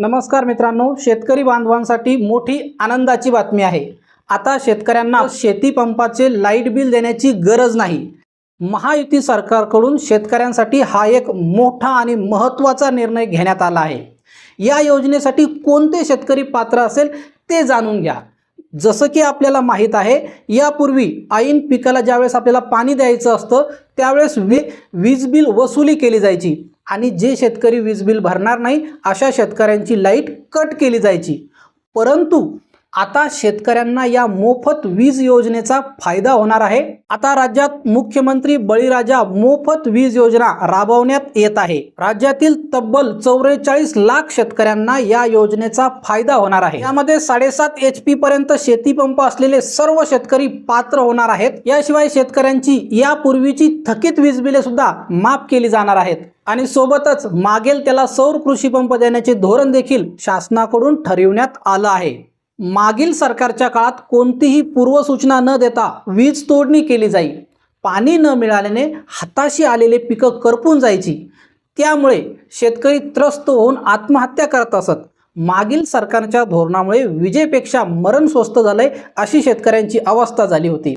नमस्कार मित्रांनो शेतकरी बांधवांसाठी मोठी आनंदाची बातमी आहे. आता शेतकऱ्यांना शेती पंपाचे लाइट बिल देण्याची गरज नाही. महायुती सरकारकडून शेतकऱ्यांसाठी हा एक मोठा आणि महत्त्वाचा निर्णय घेण्यात आला आहे. या योजनेसाठी कोणते शेतकरी पात्र असेल ते जाणून घ्या. जसं की आपल्याला माहीत आहे यापूर्वी ऐन पिकाला ज्यावेळेस आपल्याला पाणी द्यायचं असतं त्यावेळेस वी वीज बिल वसुली केली जायची. आणि जे शेतकरी वीज बिल भरणार नाही अशा शेतकऱ्यांची लाइट कट केली जायची. परंतु आता शेतकऱ्यांना या मोफत वीज योजनेचा फायदा होणार आहे. आता राज्यात मुख्यमंत्री बळीराजा मोफत वीज योजना राबवण्यात येत आहे. राज्यातील तब्बल चौवेचाळीस लाख शेतकऱ्यांना या योजनेचा फायदा होणार आहे. यामध्ये साडेसात एच पी पर्यंत शेती पंप असलेले सर्व शेतकरी पात्र होणार आहेत. याशिवाय शेतकऱ्यांची यापूर्वीची थकीत वीज बिले सुद्धा माफ केली जाणार आहेत. आणि सोबतच मागेल त्याला सौर कृषी पंप देण्याचे धोरण देखील शासनाकडून ठरविण्यात आलं आहे. मागील सरकारच्या काळात कोणतीही पूर्वसूचना न देता वीज तोडणी केली जाईल. पाणी न मिळाल्याने हाताशी आलेले पिकं करपून जायची. त्यामुळे शेतकरी त्रस्त होऊन आत्महत्या करत असत. मागील सरकारच्या धोरणामुळे विजेपेक्षा मरण स्वस्त झालंय अशी शेतकऱ्यांची अवस्था झाली होती.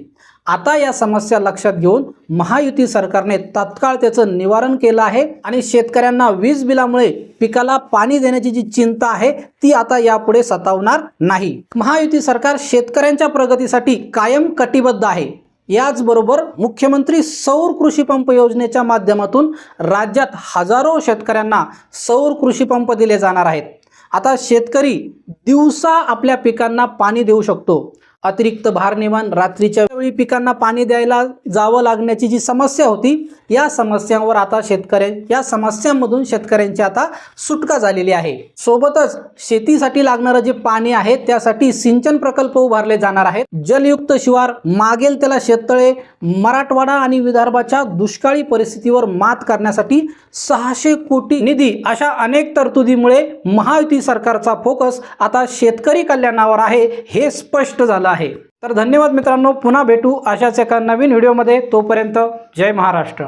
आता या समस्या लक्षात घेऊन महायुती सरकारने तात्काळ त्याचं निवारण केलं आहे आणि शेतकऱ्यांना वीज बिलामुळे पिकाला पाणी देण्याची जी चिंता आहे ती आता यापुढे सतावणार नाही. महायुती सरकार शेतकऱ्यांच्या प्रगतीसाठी कायम कटिबद्ध आहे. याचबरोबर मुख्यमंत्री सौर कृषीपंप योजनेच्या माध्यमातून राज्यात हजारो शेतकऱ्यांना सौर कृषीपंप दिले जाणार आहेत. आता शेतकरी दिवसा आपल्या पिकांना पाणी देऊ शकतो. अतिरिक्त भारनियमन रात्रीच्या वेळी पिकांना पाणी द्यायला जावं लागण्याची जी समस्या होती या समस्यांवर आता शेतकऱ्या या समस्यांमधून शेतकऱ्यांची आता सुटका झालेली आहे. सोबतच शेतीसाठी लागणारं जे पाणी आहे त्यासाठी सिंचन प्रकल्प उभारले जाणार आहेत. जलयुक्त शिवार मागेल त्याला शेततळे मराठवाडा आणि विदर्भाच्या दुष्काळी परिस्थितीवर मात करण्यासाठी सहाशे कोटी निधी अशा अनेक तरतुदीमुळे महायुती सरकारचा फोकस आता शेतकरी कल्याणावर आहे हे स्पष्ट झालं आहे. तर धन्यवाद मित्रांनो पुन्हा भेटू अशाच एका नवीन व्हिडिओमध्ये. तोपर्यंत जय महाराष्ट्र.